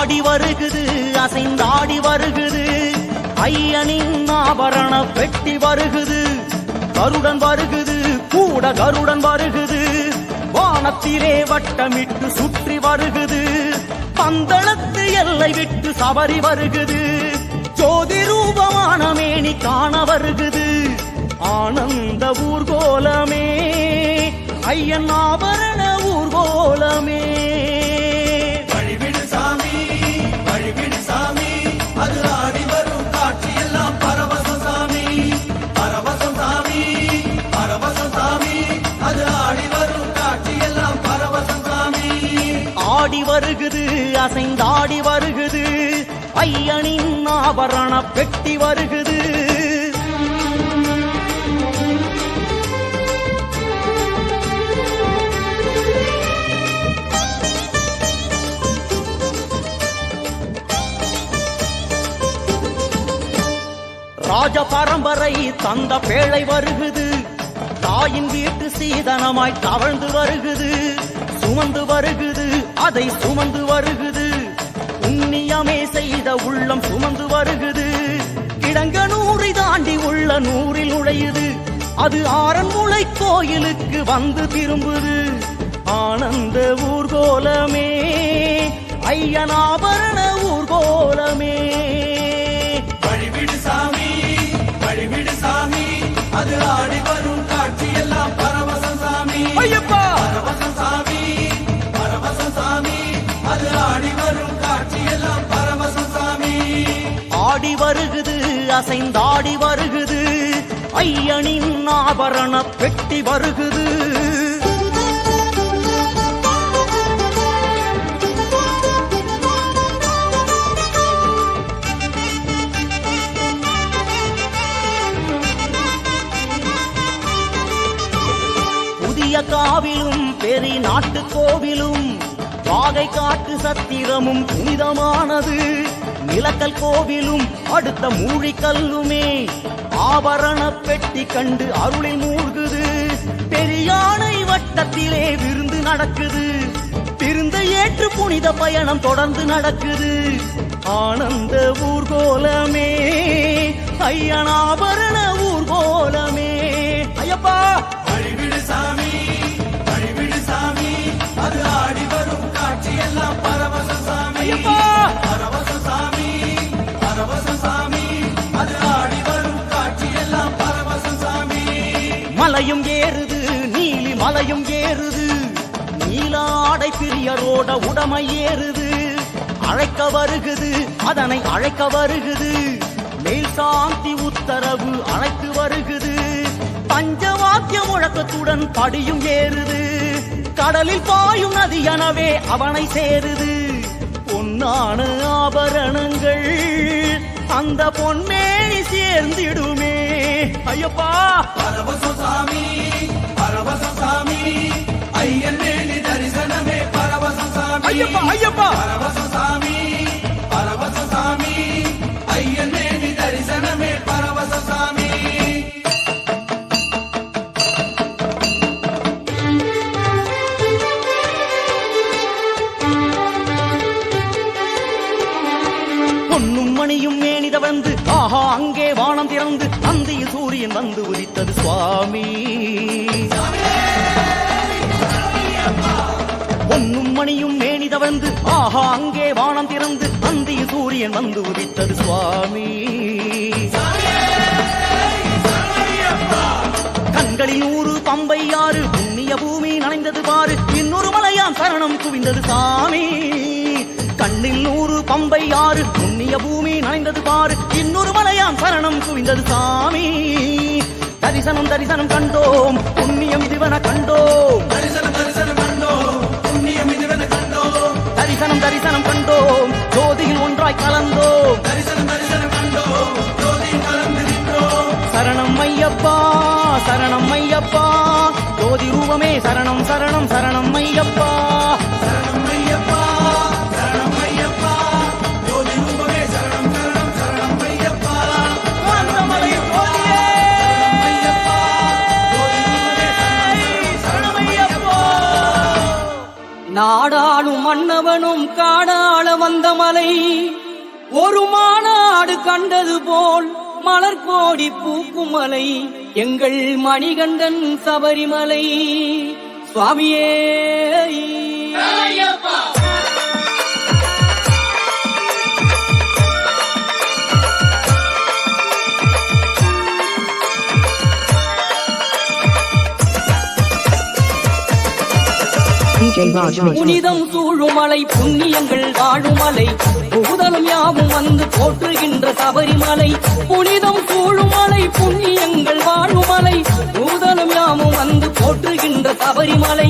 ஆடி வருகுது அசைந்தாடி வருகுது. ஐயனின் ஆபரண பெட்டி வருகுது. கருடன் வருகுது கூட கருடன் வருகுது. வானத்திலே வட்டமிட்டு சுற்றி வருகுது. பந்தளத்து எல்லை விட்டு சபரி வருகுது. ஜோதி ரூபமான மேனி காண வருகுது. ஆனந்த ஊர்கோலமே ஐயன் ஆபரண ஊர்கோலமே. ஆடி வருகுது அசைந்தாடி வருகுது. ஐயனின் ஆபரண பெட்டி வருகுது. ராஜ பரம்பரை தந்த பேழை வருகுது. தாயின் வீட்டு சீதனமாய் தவழ்ந்து வருகுது. சுமந்து வருகுது. அதை சுமந்து வருகுது. உன்னியமே செய்த உள்ளம் சுமந்து வருகுது. கிடங்க நூறை தாண்டி உள்ள நூறில் நுழையுது. அது ஆரன்முளை கோயிலுக்கு வந்து திரும்புது. ஆனந்த ஊர்கோலமே ஐயனாபரண ஊர்கோலமே. வழிவிடு சாமி வழிவிடு சாமி அது ஆடி வரும். ஆடி வருகுது அசைந்தாடி வருகுது. ஐயனின் ஆபரண பெட்டி வருகுது. புதிய காவிலும் பெரிய நாட்டு கோவிலும் வாகை காட்டு சத்திரமும் புனிதமானது. நிலக்கல் கோவிலும் அடுத்த மூழிக்கல்லுமே ஆபரண பெட்டி கண்டு அருளில் மூழ்குது. பெரியானை வட்டத்திலே விருந்து நடக்குது. விருந்த ஏற்று புனித பயணம் தொடர்ந்து நடக்குது. ஆனந்த ஊர்கோலமே ஐயனாபரண ஊர்கோலமே. ஐயப்பா! வழிவிடு சாமி வழிவிடு சாமி அது ஆடி வரும் காட்சி எல்லாம் பரவசம் சாமி. ஐயப்பா! பரவசம் மலையும் ஏறுது நீலி மலையும் ஏறுது. நீலாடை பிரியரோட உடமை ஏறுது. அழைக்க வருகுது அதனை அழைக்க வருகுது. மேல் சாந்தி உத்தரவு அழைத்து வருகுது. பஞ்சவாக்கிய முழக்கத்துடன் படியும் ஏறுது. கடலில் பாயும் நதி எனவே அவனை சேருது. பொன்னான ஆபரணங்கள் அந்த பொன்மேனி சேர்ந்திடுமே. ஐயப்பா. பரவசம் சாமி பரவசம் சாமி ஐயன் வேண்டி தரிசனமே பரவசம் சாமி. ஐயப்பா ஐயப்பா. பரவசம் சாமி பரவசம் சாமி ஐயன் வேண்டி தரிசனமே பரவசம் சாமி. பொன்னும் மணியும் வந்து ஆஹா அங்கே வானம் திறந்து அந்தியில் சூரியன் வந்து உதித்தது சுவாமி. பொன்னும் மணியும் மேனித வந்து ஆஹா அங்கே வானம் திறந்து அந்தியில் சூரியன் வந்து உதித்தது சுவாமி. கண்களில் நூறு பம்பை ஆறு புண்ணிய பூமி நனைந்தது பாரு இன்னொரு மலையாம் சரணம் குவிந்தது சாமி. கண்ணில் நூறு பம்பை ஆறு புண்ணிய பூமி நனைந்தது பாரு இன்னொரு மலையாம் சரணம் குவிந்தது சாமி. தரிசனம் தரிசனம் கண்டோம் புண்ணியம் இதுவென கண்டோம். தரிசனம் தரிசனம் கண்டோ புண்ணியம் இதுவென கண்டோ தரிசனம் தரிசனம் கண்டோம் ஜோதியில் ஒன்றாய் கலந்தோம். தரிசனம் தரிசனம் கண்டோ ஜோதியில் கலந்து நின்றோம். சரணம் ஐயப்பா சரணம் ஐயப்பா. ஜோதி ரூபமே சரணம் சரணம் சரணம் ஐயப்பா. ஆளும் மன்னவனும் காடாள வந்த மலை. ஒரு மாநாடு கண்டது போல் மலர் கோடி பூக்கும் மலை எங்கள் மணிகண்டன் சபரிமலை. சுவாமியே புனிதம் சூழுமலை புண்ணியங்கள் வாழுமலை பூதலம் யாவும் வந்து போற்றுகின்ற சபரிமலை. புனிதம் சூழுமலை புண்ணியங்கள் வாழுமலை பூதலம் யாவும் வந்து போற்றுகின்ற சபரிமலை.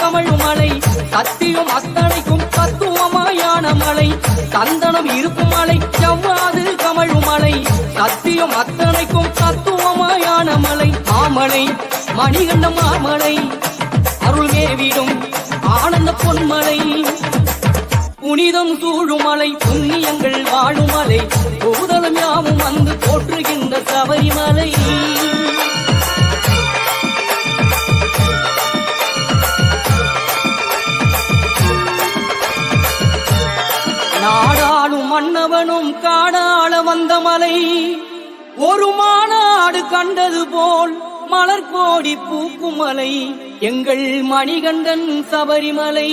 கமழும் மலை சத்தியம் அத்தனைக்கும் தத்துவமாயான மலை சந்தனம் இருக்கும் மலை செவ்வாது கமழும் மலை சத்தியம் அத்தனைக்கும் தத்துவமாயான மலை மாமலை மணிகண்ட மாமலை அருள் மேவிடும் ஆனந்த பொன்மலை புனிதம் சூழுமலை புண்ணியங்கள் வாழுமலை பூதலம் யாவும் வந்து போற்றுகின்ற சபரிமலை. மன்னவனும் காடாள வந்த மலை. ஒரு மாநாடு கண்டது போல் மலர் கோடி பூக்கும் மலை எங்கள் மணிகண்டன் சபரிமலை.